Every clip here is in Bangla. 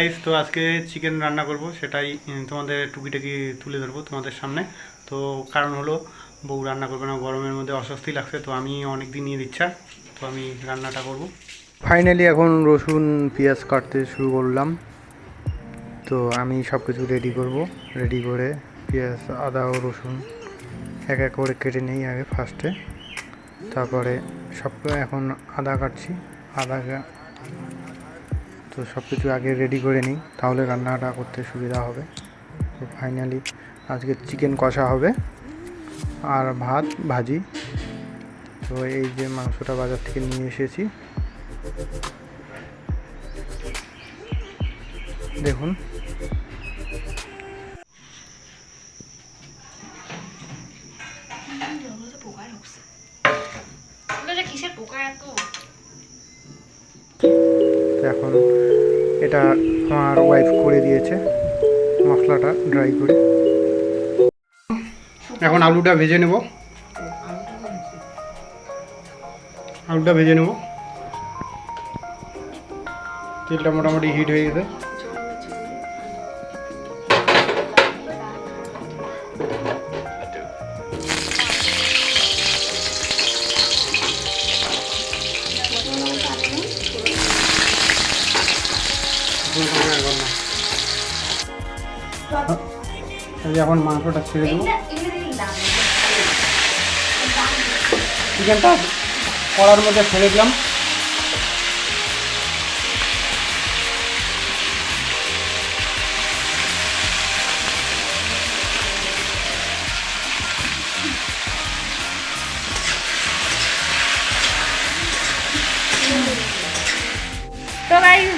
গাইস তো আজকে চিকেন রান্না করব, সেটাই তোমাদের টুকিটাকি তুলে ধরবো তোমাদের সামনে। তো কারণ হলো, বউ রান্না করবে না, গরমের মধ্যে অস্বস্তি লাগছে, তো আমি অনেক দিন নিয়ে ইচ্ছা তো আমি রান্নাটা করব। ফাইনালি এখন রসুন, পেঁয়াজ কাটতে শুরু করলাম। তো আমি সব কিছু রেডি করব রেডি করে পেঁয়াজ, আদা ও রসুন এক এক করে কেটে নিই আগে ফার্স্টে তারপরে সব, এখন আদা কাটছি আদা তো সব কিছু আগে রেডি করে নিই, তাহলে রান্নাটা করতে সুবিধা হবে। তো ফাইনালি আজকে চিকেন কষা হবে আর ভাত, ভাজি। তো এই যে মাংসটা বাজার থেকে নিয়ে এসেছি। দেখুন। কিসের পোকা এত? এখন এটা আমার ওয়াইফ করে দিয়েছে, মশলাটা ড্রাই করে। এখন আলুটা ভেজে নেব। আলুটা ভেজে নেব। তেলটা মোটামুটি হিট হয়ে গেছে। এই যে এখন মাংসটা ছেড়ে দেবো। চিকেনটা কড়ার মধ্যে ছেড়ে দিলাম।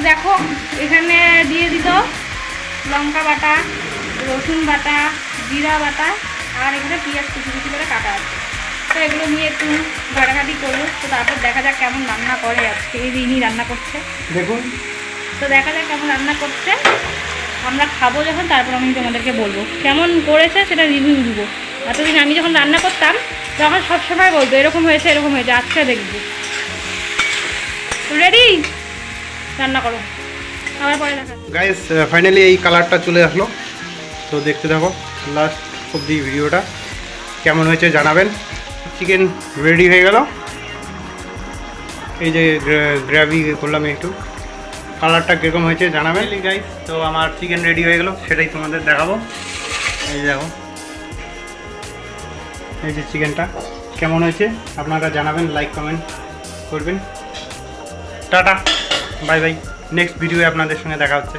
দেখো এখানে দিয়ে দিত লঙ্কা বাটা রসুন বাটা জিরা বাটা আর এখানে পেঁয়াজ কুচি কুচি করে কাটা আছে। তো এগুলো নিয়ে একটু ঘাটাঘাটি করব তো তারপর দেখা যাক কেমন রান্না করে আজকে এই দিনই রান্না করছে। দেখুন। তো দেখা যাক কেমন রান্না করছে। আমরা খাব যখন তারপর আমি তোমাদেরকে বলব। কেমন করেছে সেটা রিভিউ দিব। এতদিন আমি যখন রান্না করতাম তখন সবসময় বলতো এরকম হয়েছে এরকম হয়েছে আজকে দেখব। রেডি রান্না করো। আবার পরে দেখা। গাইস ফাইনালি এই কালারটা চলে আসলো। তো দেখতে থাকো লাস্ট অবধি ভিডিওটা। কেমন হয়েছে জানাবেন। চিকেন রেডি হয়ে গেল। এই যে গ্রেভি করলাম একটু। কালারটা কীরকম হয়েছে জানাবেন। গাইস তো আমার চিকেন রেডি হয়ে গেল সেটাই তোমাদের দেখাবো। এই দেখো। এই যে চিকেনটা কেমন হয়েছে? আপনারা জানাবেন লাইক কমেন্ট করবেন। Tata. Bye bye next video আপনাদের সঙ্গে দেখা হচ্ছে।